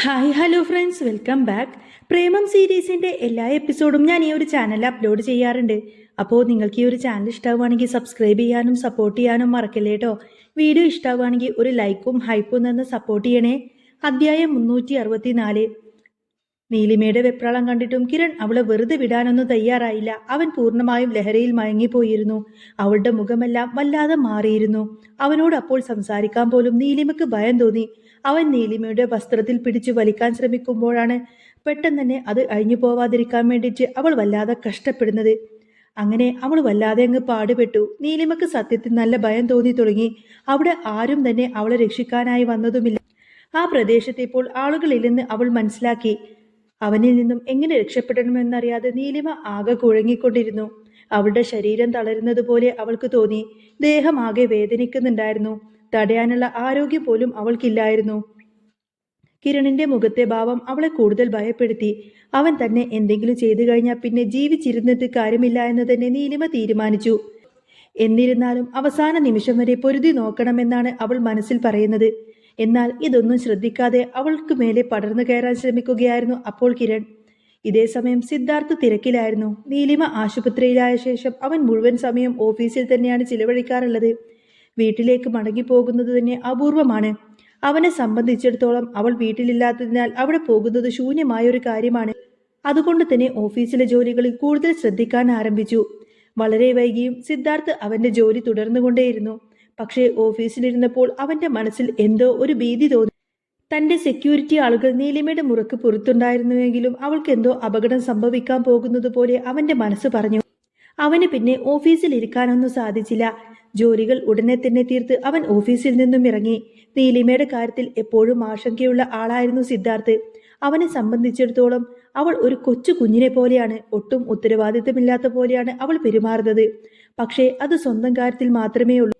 Hi hello friends. Welcome back. Premam സീരീസിന്റെ എല്ലാ എപ്പിസോഡും ഞാൻ ഈ ഒരു ചാനലിൽ അപ്ലോഡ് ചെയ്യാറുണ്ട്. അപ്പോൾ നിങ്ങൾക്ക് ഈ ഒരു ചാനൽ ഇഷ്ടമാവുകയാണെങ്കിൽ സബ്സ്ക്രൈബ് ചെയ്യാനും സപ്പോർട്ട് ചെയ്യാനും മറക്കല്ലേ കേട്ടോ വീഡിയോ ഇഷ്ടമാവുകയാണെങ്കിൽ ഒരു ലൈക്കും ഹൈപ്പും തന്നെ സപ്പോർട്ട് ചെയ്യണേ. അധ്യായം മുന്നൂറ്റി അറുപത്തി നാല് നീലിമയുടെ വെപ്രാളം കണ്ടിട്ടും കിരൺ അവളെ വെറുതെ വിടാനൊന്നും തയ്യാറായില്ല. അവൻ പൂർണമായും ലഹരയിൽ മയങ്ങിപ്പോയിരുന്നു. അവളുടെ മുഖമെല്ലാം വല്ലാതെ മാറിയിരുന്നു. അവനോട് അപ്പോൾ സംസാരിക്കാൻ പോലും നീലിമയ്ക്ക് ഭയം തോന്നി. അവൻ നീലിമയുടെ വസ്ത്രത്തിൽ പിടിച്ചു വലിക്കാൻ ശ്രമിക്കുമ്പോഴാണ് പെട്ടെന്ന് തന്നെ അത് അഴിഞ്ഞു പോവാതിരിക്കാൻ വേണ്ടിയിട്ട് അവൾ വല്ലാതെ കഷ്ടപ്പെടുന്നത്. അങ്ങനെ അവൾ വല്ലാതെ അങ്ങ് പാടുപെട്ടു. നീലിമയ്ക്ക് സത്യത്തിൽ നല്ല ഭയം തോന്നി തുടങ്ങി. അവിടെ ആരും തന്നെ അവളെ രക്ഷിക്കാനായി വന്നതുമില്ല. ആ പ്രദേശത്ത് ഇപ്പോൾ ആളുകളില്ലെന്ന് അവൾ മനസ്സിലാക്കി. അവനിൽ നിന്നും എങ്ങനെ രക്ഷപ്പെടണമെന്നറിയാതെ നീലിമ ആകെ കുഴങ്ങിക്കൊണ്ടിരുന്നു. അവളുടെ ശരീരം തളരുന്നത് പോലെ അവൾക്ക് തോന്നി. ദേഹം ആകെ വേദനിക്കുന്നുണ്ടായിരുന്നു. തടയാനുള്ള ആരോഗ്യം പോലും അവൾക്കില്ലായിരുന്നു. കിരണിന്റെ മുഖത്തെ ഭാവം അവളെ കൂടുതൽ ഭയപ്പെടുത്തി. അവൻ തന്നെ എന്തെങ്കിലും ചെയ്തു കഴിഞ്ഞാൽ പിന്നെ ജീവിച്ചിരുന്നിട്ട് കാര്യമില്ല എന്ന് തന്നെ നീലിമ തീരുമാനിച്ചു. എന്നിരുന്നാലും അവസാന നിമിഷം വരെ പൊരുതി നോക്കണമെന്നാണ് അവൾ മനസ്സിൽ പറയുന്നത്. എന്നാൽ ഇതൊന്നും ശ്രദ്ധിക്കാതെ അവൾക്ക് മേലെ പടർന്നു കയറാൻ ശ്രമിക്കുകയായിരുന്നു അപ്പോൾ കിരൺ. ഇതേ സമയം സിദ്ധാർത്ഥ് തിരക്കിലായിരുന്നു. നീലിമ ആശുപത്രിയിലായ ശേഷം അവൻ മുഴുവൻ സമയം ഓഫീസിൽ തന്നെയാണ് ചിലവഴിക്കാറുള്ളത്. വീട്ടിലേക്ക് മടങ്ങിപ്പോകുന്നത് തന്നെ അപൂർവമാണ്. അവനെ സംബന്ധിച്ചിടത്തോളം അവൾ വീട്ടിലില്ലാത്തതിനാൽ അവിടെ പോകുന്നത് ശൂന്യമായ ഒരു കാര്യമാണ്. അതുകൊണ്ട് തന്നെ ഓഫീസിലെ ജോലികളിൽ കൂടുതൽ ശ്രദ്ധിക്കാൻ ആരംഭിച്ചു. വളരെ വൈകിയും സിദ്ധാർത്ഥ് അവന്റെ ജോലി തുടർന്നുകൊണ്ടേയിരുന്നു. പക്ഷേ ഓഫീസിലിരുന്നപ്പോൾ അവന്റെ മനസ്സിൽ എന്തോ ഒരു ഭീതി തോന്നി. തന്റെ സെക്യൂരിറ്റി ആളുകൾ നീലിമയുടെ മുറക്ക് പുറത്തുണ്ടായിരുന്നുവെങ്കിലും അവൾക്ക് എന്തോ അപകടം സംഭവിക്കാൻ പോകുന്നതുപോലെ അവന്റെ മനസ്സ് പറഞ്ഞു. അവന് പിന്നെ ഓഫീസിൽ ഇരിക്കാനൊന്നും സാധിച്ചില്ല. ജോലികൾ ഉടനെ തന്നെ തീർത്ത് അവൻ ഓഫീസിൽ നിന്നും ഇറങ്ങി. നീലിമയുടെ കാര്യത്തിൽ എപ്പോഴും ആശങ്കയുള്ള ആളായിരുന്നു സിദ്ധാർത്ഥ്. അവനെ സംബന്ധിച്ചിടത്തോളം അവൾ ഒരു കൊച്ചു കുഞ്ഞിനെ പോലെയാണ്. ഒട്ടും ഉത്തരവാദിത്തമില്ലാത്ത പോലെയാണ് അവൾ പെരുമാറുന്നത്. പക്ഷേ അത് സ്വന്തം കാര്യത്തിൽ മാത്രമേ ഉള്ളൂ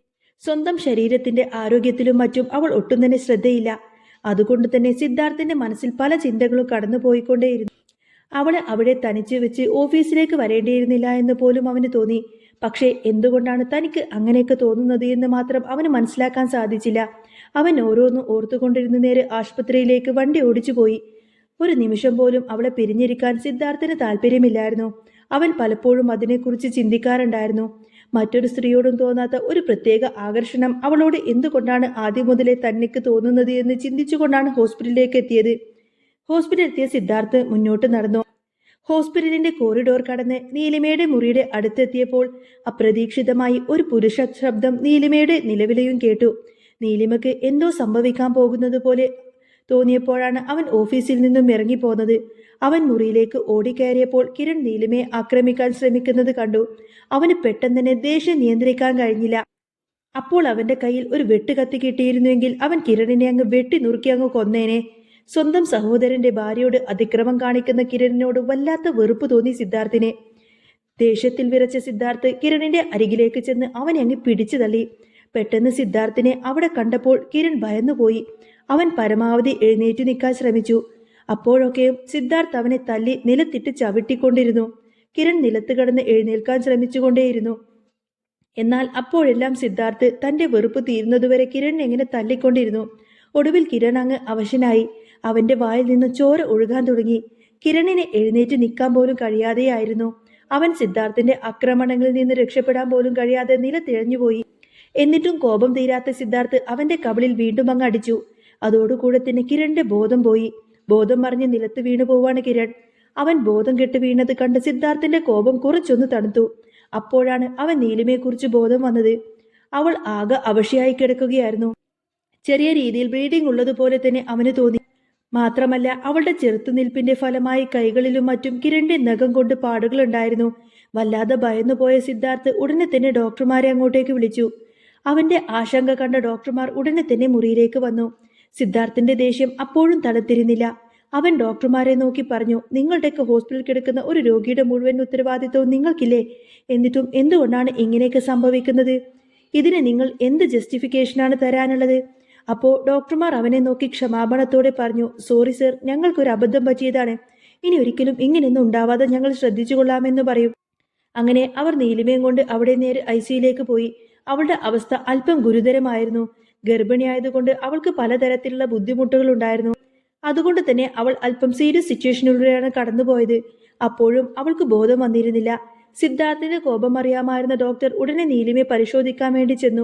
സ്വന്തം ശരീരത്തിന്റെ ആരോഗ്യത്തിലും മറ്റും അവൾ ഒട്ടും തന്നെ ശ്രദ്ധയില്ല. അതുകൊണ്ട് തന്നെ സിദ്ധാർത്ഥന്റെ മനസ്സിൽ പല ചിന്തകളും കടന്നുപോയിക്കൊണ്ടേയിരുന്നു. അവളെ അവിടെ തനിച്ച് വെച്ച് ഓഫീസിലേക്ക് വരേണ്ടിയിരുന്നില്ല എന്ന് പോലും അവന് തോന്നി. പക്ഷേ എന്തുകൊണ്ടാണ് തനിക്ക് അങ്ങനെയൊക്കെ തോന്നുന്നത് എന്ന് മാത്രം അവന് മനസ്സിലാക്കാൻ സാധിച്ചില്ല. അവൻ ഓരോന്നും ഓർത്തുകൊണ്ടിരുന്ന നേരെ ആശുപത്രിയിലേക്ക് വണ്ടി ഓടിച്ചു പോയി. ഒരു നിമിഷം പോലും അവളെ പിരിഞ്ഞിരിക്കാൻ സിദ്ധാർത്ഥന് താല്പര്യമില്ലായിരുന്നു അവൻ പലപ്പോഴും അതിനെക്കുറിച്ച് ചിന്തിക്കാറുണ്ടായിരുന്നു. മറ്റൊരു സ്ത്രീയോടും തോന്നാത്ത ഒരു പ്രത്യേക ആകർഷണം അവളോട് എന്തുകൊണ്ടാണ് ആദ്യം മുതലേ തന്നെക്ക് തോന്നുന്നത് എന്ന് ചിന്തിച്ചുകൊണ്ടാണ് ഹോസ്പിറ്റലിലേക്ക് എത്തിയത്. ഹോസ്പിറ്റലിൽ എത്തിയ സിദ്ധാർത്ഥ് മുന്നോട്ട് നടന്നു. ഹോസ്പിറ്റലിന്റെ കോറിഡോർ കടന്ന് നീലിമയുടെ മുറിയുടെ അടുത്തെത്തിയപ്പോൾ അപ്രതീക്ഷിതമായി ഒരു പുരുഷ ശബ്ദം നീലിമയുടെ നിലവിലെയും കേട്ടു. നീലിമയ്ക്ക് എന്തോ സംഭവിക്കാൻ പോകുന്നത് പോലെ തോന്നിയപ്പോഴാണ് അവൻ ഓഫീസിൽ നിന്നും ഇറങ്ങിപ്പോന്നത്. അവൻ മുറിയിലേക്ക് ഓടിക്കയറിയപ്പോൾ കിരൺ നീലിമയെ ആക്രമിക്കാൻ ശ്രമിക്കുന്നത് കണ്ടു. അവന് പെട്ടെന്ന് തന്നെ ദേഷ്യം നിയന്ത്രിക്കാൻ കഴിഞ്ഞില്ല. അപ്പോൾ അവന്റെ കയ്യിൽ ഒരു വെട്ട് കത്തി കിട്ടിയിരുന്നുവെങ്കിൽ അവൻ കിരണിനെ അങ്ങ് വെട്ടി നുറുക്കി അങ്ങ് കൊന്നേനെ. സ്വന്തം സഹോദരന്റെ ഭാര്യയോട് അതിക്രമം കാണിക്കുന്ന കിരണിനോട് വല്ലാത്ത വെറുപ്പ് തോന്നി സിദ്ധാർത്ഥിനെ. ദേഷ്യത്തിൽ വിറച്ച സിദ്ധാർത്ഥ് കിരണിന്റെ അരികിലേക്ക് ചെന്ന് അവനെ അങ്ങ് പിടിച്ചു തള്ളി. പെട്ടെന്ന് സിദ്ധാർത്ഥിനെ അവിടെ കണ്ടപ്പോൾ കിരൺ ഭയന്നുപോയി. അവൻ പരമാവധി എഴുന്നേറ്റ് നിൽക്കാൻ ശ്രമിച്ചു. അപ്പോഴൊക്കെയും സിദ്ധാർത്ഥ് അവനെ തല്ലി നിലത്തിട്ട് ചവിട്ടിക്കൊണ്ടിരുന്നു. കിരൺ നിലത്ത് കിടന്ന് എഴുന്നേൽക്കാൻ ശ്രമിച്ചുകൊണ്ടേയിരുന്നു. എന്നാൽ അപ്പോഴെല്ലാം സിദ്ധാർത്ഥ് തന്റെ വെറുപ്പ് തീരുന്നതുവരെ കിരൺ എങ്ങനെ തല്ലിക്കൊണ്ടിരുന്നു? ഒടുവിൽ കിരൺ അങ്ങ് അവശനായി. അവന്റെ വായിൽ നിന്ന് ചോര ഒഴുകാൻ തുടങ്ങി. കിരണിനെ എഴുന്നേറ്റ് നിൽക്കാൻ പോലും കഴിയാതെയായിരുന്നു. അവൻ സിദ്ധാർത്ഥിന്റെ ആക്രമണങ്ങളിൽ നിന്ന് രക്ഷപ്പെടാൻ പോലും കഴിയാതെ നില തിഴഞ്ഞുപോയി എന്നിട്ടും കോപം തീരാത്ത സിദ്ധാർത്ഥ് അവന്റെ കബളിൽ വീണ്ടും അങ്ങ് അടിച്ചു. അതോടുകൂടെ തന്നെ കിരണിന്റെ ബോധം പോയി. ബോധം മറിഞ്ഞ് നിലത്ത് വീണു പോവാണ് കിരൺ. അവൻ ബോധം കെട്ട് വീണത് കണ്ട് സിദ്ധാർത്ഥന്റെ കോപം കുറച്ചൊന്ന് തണുത്തു. അപ്പോഴാണ് അവൻ നീലിമയെക്കുറിച്ച് ബോധം വന്നത്. അവൾ ആകെ അവശയായി കിടക്കുകയായിരുന്നു. ചെറിയ രീതിയിൽ ബ്ലീഡിംഗ് ഉള്ളതുപോലെ തന്നെ അവന് തോന്നി. മാത്രമല്ല അവളുടെ ചെറുത്തുനിൽപ്പിന്റെ ഫലമായി കൈകളിലും മറ്റും കിരണിന്റെ നഖം കൊണ്ട് പാടുകളുണ്ടായിരുന്നു വല്ലാതെ ഭയന്നുപോയ സിദ്ധാർത്ഥ് ഉടനെ തന്നെ ഡോക്ടർമാരെ അങ്ങോട്ടേക്ക് വിളിച്ചു. അവന്റെ ആശങ്ക കണ്ട ഡോക്ടർമാർ ഉടനെ തന്നെ മുറിയിലേക്ക് വന്നു. സിദ്ധാർത്ഥിന്റെ ദേഷ്യം അപ്പോഴും തണുത്തിരുന്നില്ല അവൻ ഡോക്ടർമാരെ നോക്കി പറഞ്ഞു നിങ്ങളുടെയൊക്കെ ഹോസ്പിറ്റലിൽ കിടക്കുന്ന ഒരു രോഗിയുടെ മുഴുവൻ ഉത്തരവാദിത്വവും നിങ്ങൾക്കില്ലേ? എന്നിട്ടും എന്തുകൊണ്ടാണ് ഇങ്ങനെയൊക്കെ സംഭവിക്കുന്നത്? ഇതിന് നിങ്ങൾ എന്ത് ജസ്റ്റിഫിക്കേഷനാണ് തരാനുള്ളത്? അപ്പോൾ ഡോക്ടർമാർ അവനെ നോക്കി ക്ഷമാപണത്തോടെ പറഞ്ഞു സോറി സർ ഞങ്ങൾക്കൊരു അബദ്ധം പറ്റിയതാണ്. ഇനി ഒരിക്കലും ഇങ്ങനെയൊന്നും ഉണ്ടാവാതെ ഞങ്ങൾ ശ്രദ്ധിച്ചു കൊള്ളാമെന്ന് പറയും. അങ്ങനെ അവർ നീലിമയും കൊണ്ട് അവിടെ നേരെ ഐ സിയിലേക്ക് പോയി. അവളുടെ അവസ്ഥ അല്പം ഗുരുതരമായിരുന്നു. ഗർഭിണിയായതുകൊണ്ട് അവൾക്ക് പലതരത്തിലുള്ള ബുദ്ധിമുട്ടുകൾ ഉണ്ടായിരുന്നു അതുകൊണ്ട് തന്നെ അവൾ അല്പം സീരിയസ് സിറ്റുവേഷനിലൂടെയാണ് കടന്നുപോയത്. അപ്പോഴും അവൾക്ക് ബോധം വന്നിരുന്നില്ല. സിദ്ധാർത്ഥിന്റെ കോപം അറിയാമായിരുന്ന ഡോക്ടർ ഉടനെ നീലിമയെ പരിശോധിക്കാൻ വേണ്ടി ചെന്നു.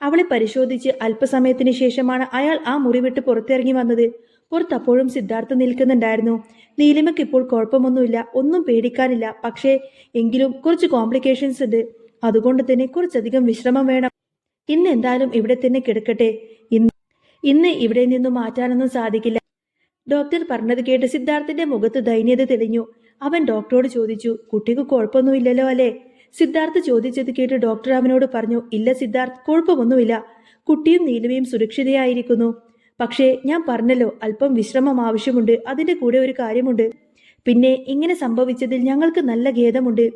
അവളെ പരിശോധിച്ച് അല്പസമയത്തിന് ശേഷമാണ് അയാൾ ആ മുറി വിട്ട് പുറത്തിറങ്ങി വന്നത്. പുറത്തപ്പോഴും സിദ്ധാർത്ഥ നിൽക്കുന്നുണ്ടായിരുന്നു. നീലിമയ്ക്ക് ഇപ്പോൾ കുഴപ്പമൊന്നുമില്ല. ഒന്നും പേടിക്കാനില്ല. പക്ഷേ എങ്കിലും കുറച്ച് കോംപ്ലിക്കേഷൻസ് ഉണ്ട്. അതുകൊണ്ട് തന്നെ കുറച്ചധികം വിശ്രമം വേണം. ഇന്ന് എന്തായാലും ഇവിടെ തന്നെ കിടക്കട്ടെ. ഇന്ന് ഇന്ന് ഇവിടെ നിന്നും മാറ്റാനൊന്നും സാധിക്കില്ല. ഡോക്ടർ പറഞ്ഞത് കേട്ട് സിദ്ധാർത്ഥിന്റെ മുഖത്ത് ദൈന്യത തെളിഞ്ഞു. അവൻ ഡോക്ടറോട് ചോദിച്ചു കുട്ടിക്ക് കുഴപ്പമൊന്നുമില്ലല്ലോ അല്ലേ? സിദ്ധാർത്ഥ് ചോദിച്ചത് കേട്ട് ഡോക്ടർ അവനോട് പറഞ്ഞു ഇല്ല സിദ്ധാർത്ഥ് കുഴപ്പമൊന്നുമില്ല. കുട്ടിയും നീലുവയും സുരക്ഷിതയായിരിക്കുന്നു. പക്ഷേ ഞാൻ പറഞ്ഞല്ലോ അല്പം വിശ്രമം ആവശ്യമുണ്ട്. അതിന്റെ കൂടെ ഒരു കാര്യമുണ്ട്. പിന്നെ ഇങ്ങനെ സംഭവിച്ചതിൽ ഞങ്ങൾക്ക് നല്ല ഖേദമുണ്ട്.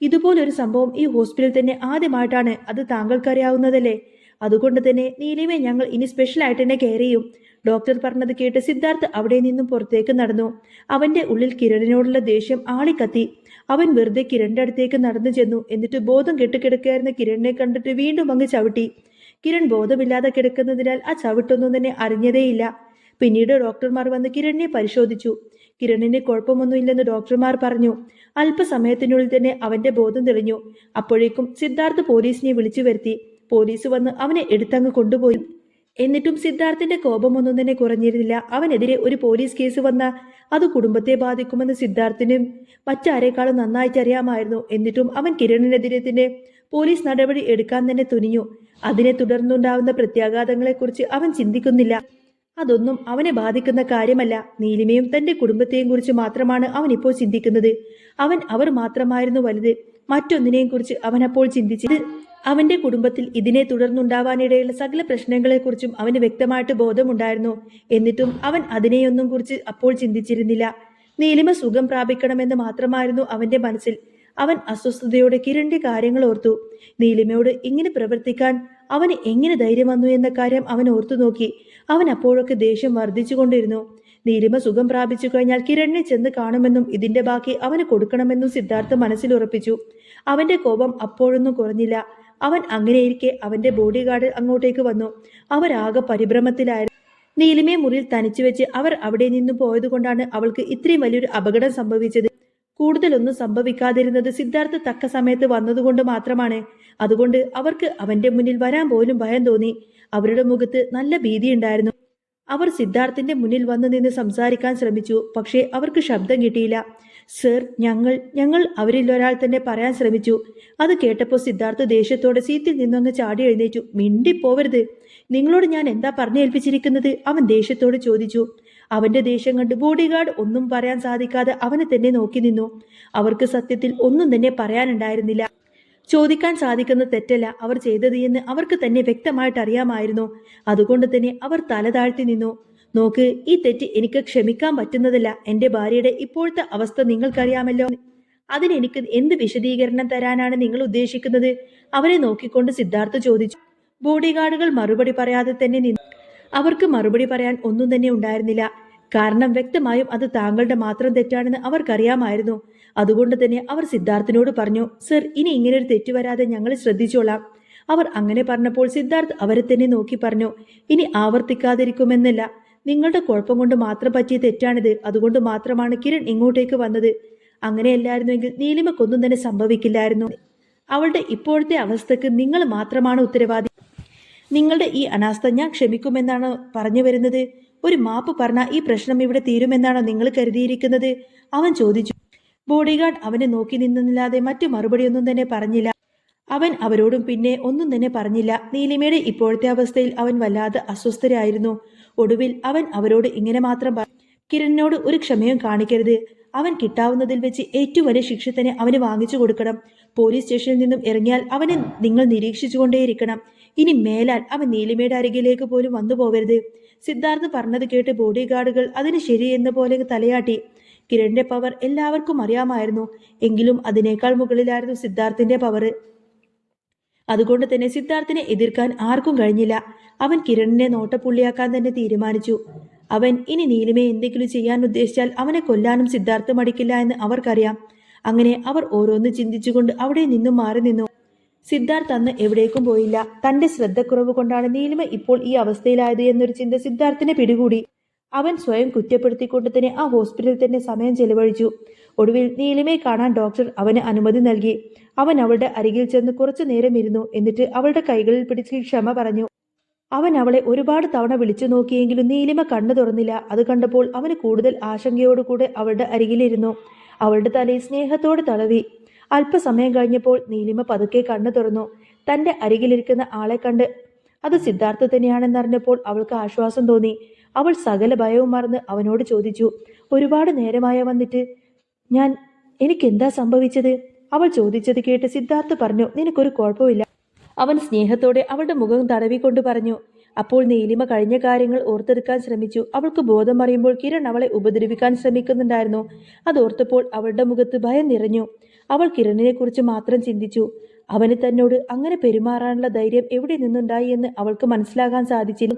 ഇതുപോലൊരു സംഭവം ഈ ഹോസ്പിറ്റലിൽ തന്നെ ആദ്യമായിട്ടാണ് അത് താങ്കൾക്കറിയാവുന്നതല്ലേ? അതുകൊണ്ട് തന്നെ നീലിമെ ഞങ്ങൾ ഇനി സ്പെഷ്യൽ ആയിട്ട് തന്നെ കെയർ ചെയ്യും. ഡോക്ടർ പറഞ്ഞത് കേട്ട് സിദ്ധാർത്ഥ് അവിടെ നിന്നും പുറത്തേക്ക് നടന്നു. അവന്റെ ഉള്ളിൽ കിരണിനോടുള്ള ദേഷ്യം ആളിക്കത്തി. അവൻ വെറുതെ കിരണിന്റെ അടുത്തേക്ക് നടന്നു ചെന്നു. എന്നിട്ട് ബോധം കെട്ടുകിടക്കുകയായിരുന്ന കിരണിനെ കണ്ടിട്ട് വീണ്ടും അങ്ങ് ചവിട്ടി. കിരൺ ബോധമില്ലാതെ കിടക്കുന്നതിനാൽ ആ ചവിട്ടൊന്നും തന്നെ അറിഞ്ഞതേയില്ല. പിന്നീട് ഡോക്ടർമാർ വന്ന് കിരണിനെ പരിശോധിച്ചു. കിരണിന് കുഴപ്പമൊന്നുമില്ലെന്ന് ഡോക്ടർമാർ പറഞ്ഞു. അല്പസമയത്തിനുള്ളിൽ തന്നെ അവന്റെ ബോധം തെളിഞ്ഞു. അപ്പോഴേക്കും സിദ്ധാർത്ഥ് പോലീസിനെ വിളിച്ചു വരുത്തി. പോലീസ് വന്ന് അവനെ എടുത്തങ്ങ് കൊണ്ടുപോയി. എന്നിട്ടും സിദ്ധാർത്ഥിന്റെ കോപമൊന്നും തന്നെ കുറഞ്ഞിരുന്നില്ല. അവനെതിരെ ഒരു പോലീസ് കേസ് വന്ന അത് കുടുംബത്തെ ബാധിക്കുമെന്ന് സിദ്ധാർത്ഥിനും മറ്റാരേക്കാളും നന്നായിട്ട് അറിയാമായിരുന്നു. എന്നിട്ടും അവൻ കിരണിനെതിരെ തന്നെ പോലീസ് നടപടി എടുക്കാൻ തന്നെ തുനിഞ്ഞു. അതിനെ തുടർന്നുണ്ടാവുന്ന പ്രത്യാഘാതങ്ങളെക്കുറിച്ച് അവൻ ചിന്തിക്കുന്നില്ല. അതൊന്നും അവനെ ബാധിക്കുന്ന കാര്യമല്ല. നീലിമയും തന്റെ കുടുംബത്തെയും കുറിച്ച് മാത്രമാണ് അവൻ ഇപ്പോൾ ചിന്തിക്കുന്നത്. അവൻ അവർ മാത്രമായിരുന്നു വലുത്. മറ്റൊന്നിനെയും കുറിച്ച് അവൻ അപ്പോൾ ചിന്തിച്ചത് അവന്റെ കുടുംബത്തിൽ ഇതിനെ തുടർന്നുണ്ടാവാനിടയുള്ള സകല പ്രശ്നങ്ങളെക്കുറിച്ചും അവന് വ്യക്തമായിട്ട് ബോധമുണ്ടായിരുന്നു. എന്നിട്ടും അവൻ അതിനെയൊന്നും കുറിച്ച് അപ്പോൾ ചിന്തിച്ചിരുന്നില്ല. നീലിമ സുഖം പ്രാപിക്കണമെന്ന് മാത്രമായിരുന്നു അവന്റെ മനസ്സിൽ. അവൻ അസ്വസ്ഥതയോടെ കിരണ്ടി കാര്യങ്ങൾ ഓർത്തു. നീലിമയോട് ഇങ്ങനെ പ്രവർത്തിക്കാൻ അവന് എങ്ങനെ ധൈര്യം വന്നു എന്ന കാര്യം അവൻ ഓർത്തു നോക്കി. അവൻ അപ്പോഴൊക്കെ ദേഷ്യം വർദ്ധിച്ചുകൊണ്ടിരുന്നു നീലിമ സുഖം പ്രാപിച്ചു കഴിഞ്ഞാൽ കിരണിനെ ചെന്ന് കാണുമെന്നും ഇതിന്റെ ബാക്കി അവന് കൊടുക്കണമെന്നും സിദ്ധാർത്ഥ മനസ്സിലുറപ്പിച്ചു അവന്റെ കോപം അപ്പോഴൊന്നും കുറഞ്ഞില്ല. അവൻ അങ്ങനെയിരിക്കെ അവന്റെ ബോഡി ഗാർഡ് അങ്ങോട്ടേക്ക് വന്നു. അവരാകെ പരിഭ്രമത്തിലായിരുന്നു. നീലിമയെ മുറിയിൽ തനിച്ചു വെച്ച് അവർ അവിടെ നിന്നും പോയതുകൊണ്ടാണ് അവൾക്ക് ഇത്രയും വലിയൊരു അപകടം സംഭവിച്ചത്. കൂടുതലൊന്നും സംഭവിക്കാതിരുന്നത് സിദ്ധാർത്ഥ തക്ക സമയത്ത് വന്നതുകൊണ്ട് മാത്രമാണ്. അതുകൊണ്ട് അവർക്ക് അവന്റെ മുന്നിൽ വരാൻ പോലും ഭയം തോന്നി. അവരുടെ മുഖത്ത് നല്ല ഭീതിയുണ്ടായിരുന്നു. അവർ സിദ്ധാർത്ഥിന്റെ മുന്നിൽ വന്നു നിന്ന് സംസാരിക്കാൻ ശ്രമിച്ചു. പക്ഷേ അവർക്ക് ശബ്ദം കിട്ടിയില്ല. സർ ഞങ്ങൾ ഞങ്ങൾ അവരിൽ ഒരാൾ തന്നെ പറയാൻ ശ്രമിച്ചു. അത് കേട്ടപ്പോൾ സിദ്ധാർത്ഥ് ദേഷ്യത്തോടെ സീറ്റിൽ നിന്നങ്ങ് ചാടി എഴുന്നേറ്റു. മിണ്ടിപ്പോവരുത്. നിങ്ങളോട് ഞാൻ എന്താ പറഞ്ഞേൽപ്പിച്ചിരിക്കുന്നത്? അവൻ ദേഷ്യത്തോട് ചോദിച്ചു. അവന്റെ ദേഷ്യം കണ്ട് ബോഡിഗാർഡ് ഒന്നും പറയാൻ സാധിക്കാതെ അവനെ തന്നെ നോക്കി നിന്നു. അവർക്ക് സത്യത്തിൽ ഒന്നും തന്നെ പറയാനുണ്ടായിരുന്നില്ല. ചോദിക്കാൻ സാധിക്കുന്ന തെറ്റല്ല അവർ ചെയ്തത് എന്ന് അവർക്ക് തന്നെ വ്യക്തമായിട്ട് അറിയാമായിരുന്നു. അതുകൊണ്ട് തന്നെ അവർ തല താഴ്ത്തി നിന്നു. നോക്ക് ഈ തെറ്റ് എനിക്ക് ക്ഷമിക്കാൻ പറ്റുന്നതല്ല. എന്റെ ഭാര്യയുടെ ഇപ്പോഴത്തെ അവസ്ഥ നിങ്ങൾക്കറിയാമല്ലോ. അതിനെനിക്ക് എന്ത് വിശദീകരണം തരാനാണ് നിങ്ങൾ ഉദ്ദേശിക്കുന്നത്? അവരെ നോക്കിക്കൊണ്ട് സിദ്ധാർത്ഥ ചോദിച്ചു. ബോഡിഗാർഡുകൾ മറുപടി പറയാതെ തന്നെ നിന്നു. അവർക്ക് മറുപടി പറയാൻ ഒന്നും തന്നെ ഉണ്ടായിരുന്നില്ല. കാരണം വ്യക്തമായും അത് താങ്കളുടെ മാത്രം തെറ്റാണെന്ന് അവർക്കറിയാമായിരുന്നു. അതുകൊണ്ട് തന്നെ അവർ സിദ്ധാർത്ഥിനോട് പറഞ്ഞു സർ ഇനി ഇങ്ങനൊരു തെറ്റ് വരാതെ ഞങ്ങൾ ശ്രദ്ധിച്ചോളാം. അവർ അങ്ങനെ പറഞ്ഞപ്പോൾ സിദ്ധാർത്ഥ് അവരെ തന്നെ നോക്കി പറഞ്ഞു ഇനി ആവർത്തിക്കാതിരിക്കുമെന്നല്ല. നിങ്ങളുടെ കുഴപ്പം കൊണ്ട് മാത്രം പറ്റിയ തെറ്റാണിത്. അതുകൊണ്ട് മാത്രമാണ് കിരൺ ഇങ്ങോട്ടേക്ക് വന്നത്. അങ്ങനെയല്ലായിരുന്നുവെങ്കിൽ നീലിമക്കൊന്നും തന്നെ സംഭവിക്കില്ലായിരുന്നു. അവളുടെ ഇപ്പോഴത്തെ അവസ്ഥക്ക് നിങ്ങൾ മാത്രമാണ് ഉത്തരവാദി. നിങ്ങളുടെ ഈ അനാസ്ഥ ഞാൻ ക്ഷമിക്കുമെന്നാണ് പറഞ്ഞു വരുന്നത്. ഒരു മാപ്പ് പറഞ്ഞാൽ ഈ പ്രശ്നം ഇവിടെ തീരുമെന്നാണോ നിങ്ങൾ കരുതിയിരിക്കുന്നത്. അവൻ ചോദിച്ചു. ബോഡിഗാർഡ് അവനെ നോക്കി നിന്നില്ലാതെ മറ്റു മറുപടിയൊന്നും തന്നെ പറഞ്ഞില്ല. അവൻ അവരോടും പിന്നെ ഒന്നും തന്നെ പറഞ്ഞില്ല. നീലിമയുടെ ഇപ്പോഴത്തെ അവസ്ഥയിൽ അവൻ വല്ലാതെ അസ്വസ്ഥരായിരുന്നു. ഒടുവിൽ അവൻ അവരോട് ഇങ്ങനെ മാത്രം പറഞ്ഞു കിരണിനോട് ഒരു ക്ഷമയും കാണിക്കരുത്. അവൻ കിട്ടാവുന്നതിൽ വെച്ച് ഏറ്റവും വലിയ ശിക്ഷ തന്നെ അവന് വാങ്ങിച്ചു കൊടുക്കണം. പോലീസ് സ്റ്റേഷനിൽ നിന്നും ഇറങ്ങിയാൽ അവനെ നിങ്ങൾ നിരീക്ഷിച്ചുകൊണ്ടേയിരിക്കണം. ഇനി മേലാൽ അവൻ നീലിമയുടെ അരികിലേക്ക് പോലും വന്നു പോകരുത്. സിദ്ധാർത്ഥ് പറഞ്ഞത് കേട്ട് ബോഡി ഗാർഡുകൾ അതിന് ശരിയെന്ന പോലെ തലയാട്ടി. കിരണിന്റെ പവർ എല്ലാവർക്കും അറിയാമായിരുന്നു. എങ്കിലും അതിനേക്കാൾ മുകളിലായിരുന്നു സിദ്ധാർത്ഥിന്റെ പവർ. അതുകൊണ്ട് തന്നെ സിദ്ധാർത്ഥിനെ എതിർക്കാൻ ആർക്കും കഴിഞ്ഞില്ല. അവൻ കിരണിനെ നോട്ടപ്പുള്ളിയാക്കാൻ തന്നെ തീരുമാനിച്ചു. അവൻ ഇനി നീലിമയെ എന്തെങ്കിലും ചെയ്യാൻ ഉദ്ദേശിച്ചാൽ അവനെ കൊല്ലാനും സിദ്ധാർത്ഥ മടിക്കില്ല എന്ന് അവർക്കറിയാം അങ്ങനെ അവർ ഓരോന്ന് ചിന്തിച്ചുകൊണ്ട് അവിടെ നിന്നും മാറി നിന്നു. സിദ്ധാർത്ഥ് അന്ന് എവിടേക്കും പോയില്ല. തന്റെ ശ്രദ്ധക്കുറവ് കൊണ്ടാണ് നീലിമ ഇപ്പോൾ ഈ അവസ്ഥയിലായത് എന്നൊരു ചിന്ത സിദ്ധാർത്ഥിനെ പിടികൂടി. അവൻ സ്വയം കുറ്റപ്പെടുത്തിക്കൊണ്ട് തന്നെ ആ ഹോസ്പിറ്റലിൽ തന്നെ സമയം ചെലവഴിച്ചു. ഒടുവിൽ നീലിമയെ കാണാൻ ഡോക്ടർ അവന് അനുമതി നൽകി. അവൻ അവളുടെ അരികിൽ ചെന്ന് കുറച്ചു നേരം ഇരുന്നു എന്നിട്ട് അവളുടെ കൈകളിൽ പിടിച്ച് ക്ഷമ പറഞ്ഞു. അവൻ അവളെ ഒരുപാട് തവണ വിളിച്ചു നോക്കിയെങ്കിലും നീലിമ കണ്ണു തുറന്നില്ല. അത് കണ്ടപ്പോൾ അവന് കൂടുതൽ ആശങ്കയോടുകൂടെ അവളുടെ അരികിലിരുന്നു. അവളുടെ തലയിൽ സ്നേഹത്തോടെ തടവി അല്പസമയം കഴിഞ്ഞപ്പോൾ നീലിമ പതുക്കെ കണ്ണു തുറന്നു. തന്റെ അരികിലിരിക്കുന്ന ആളെ കണ്ട് അത് സിദ്ധാർത്ഥ തന്നെയാണെന്നറിഞ്ഞപ്പോൾ അവൾക്ക് ആശ്വാസം തോന്നി. അവൾ സകല ഭയവും മറന്ന് അവനോട് ചോദിച്ചു ഒരുപാട് നേരമായ വന്നിട്ട്? ഞാൻ എനിക്കെന്താ സംഭവിച്ചത്? അവൾ ചോദിച്ചത് കേട്ട് സിദ്ധാർത്ഥ് പറഞ്ഞു നിനക്കൊരു കുഴപ്പമില്ല അവൻ സ്നേഹത്തോടെ അവളുടെ മുഖം തടവിക്കൊണ്ട് പറഞ്ഞു. അപ്പോൾ നീലിമ കഴിഞ്ഞ കാര്യങ്ങൾ ഓർത്തെടുക്കാൻ ശ്രമിച്ചു. അവൾക്ക് ബോധം അറിയുമ്പോൾ കിരൺ അവളെ ഉപദ്രവിക്കാൻ ശ്രമിക്കുന്നുണ്ടായിരുന്നു. അതോർത്തപ്പോൾ അവളുടെ മുഖത്ത് ഭയം നിറഞ്ഞു. അവൾ കിരണിനെ കുറിച്ച് മാത്രം ചിന്തിച്ചു. അവന് തന്നോട് അങ്ങനെ പെരുമാറാനുള്ള ധൈര്യം എവിടെ നിന്നുണ്ടായി എന്ന് അവൾക്ക് മനസ്സിലാകാൻ സാധിച്ചില്ല.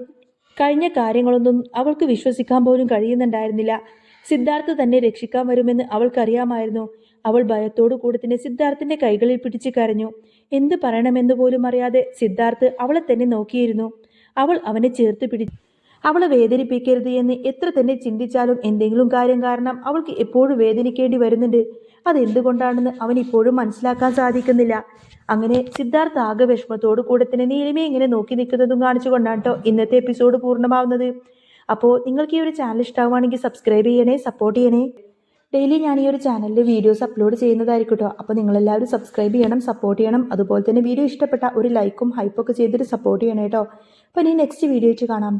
കഴിഞ്ഞ കാര്യങ്ങളൊന്നും അവൾക്ക് വിശ്വസിക്കാൻ പോലും കഴിയുന്നുണ്ടായിരുന്നില്ല. സിദ്ധാർത്ഥ തന്നെ രക്ഷിക്കാൻ വരുമെന്ന് അവൾക്കറിയാമായിരുന്നു. അവൾ ഭയത്തോടു കൂടെ തന്നെ സിദ്ധാർത്ഥിന്റെ കൈകളിൽ പിടിച്ച് കരഞ്ഞു. എന്ത് പറയണമെന്ന് പോലും അറിയാതെ സിദ്ധാർത്ഥ് അവളെ തന്നെ നോക്കിയിരുന്നു. അവൾ അവനെ ചേർത്ത് പിടിച്ചു. അവളെ വേദനിപ്പിക്കരുത് എന്ന് എത്ര തന്നെ ചിന്തിച്ചാലും എന്തെങ്കിലും കാര്യം കാരണം അവൾക്ക് എപ്പോഴും വേദനിക്കേണ്ടി വരുന്നുണ്ട്. അതെന്തുകൊണ്ടാണെന്ന് അവൻ ഇപ്പോഴും മനസ്സിലാക്കാൻ സാധിക്കുന്നില്ല. അങ്ങനെ സിദ്ധാർത്ഥ ആകെ വിഷമത്തോടു കൂടെ തന്നെ നീലിമയെ ഇങ്ങനെ നോക്കി നിൽക്കുന്നതും കാണിച്ചുകൊണ്ടാണ് കേട്ടോ ഇന്നത്തെ എപ്പിസോഡ് പൂർണമാവുന്നത്. അപ്പോൾ നിങ്ങൾക്ക് ഈ ഒരു ചാനൽ ഇഷ്ടമാവുകയാണെങ്കിൽ സബ്സ്ക്രൈബ് ചെയ്യണേ സപ്പോർട്ട് ചെയ്യണേ. ഡെയിലി ഞാൻ ഈ ഒരു ചാനലിൽ വീഡിയോസ് അപ്ലോഡ് ചെയ്യുന്നതായിരിക്കും കേട്ടോ അപ്പോൾ നിങ്ങളെല്ലാവരും സബ്സ്ക്രൈബ് ചെയ്യണം സപ്പോർട്ട് ചെയ്യണം. അതുപോലെ തന്നെ വീഡിയോ ഇഷ്ടപ്പെട്ട ഒരു ലൈക്കും ഹൈപ്പൊക്കെ ചെയ്തിട്ട് സപ്പോർട്ട് ചെയ്യണേ കേട്ടോ അപ്പോൾ ഇനി നെക്സ്റ്റ് വീഡിയോ വെച്ച് കാണാം.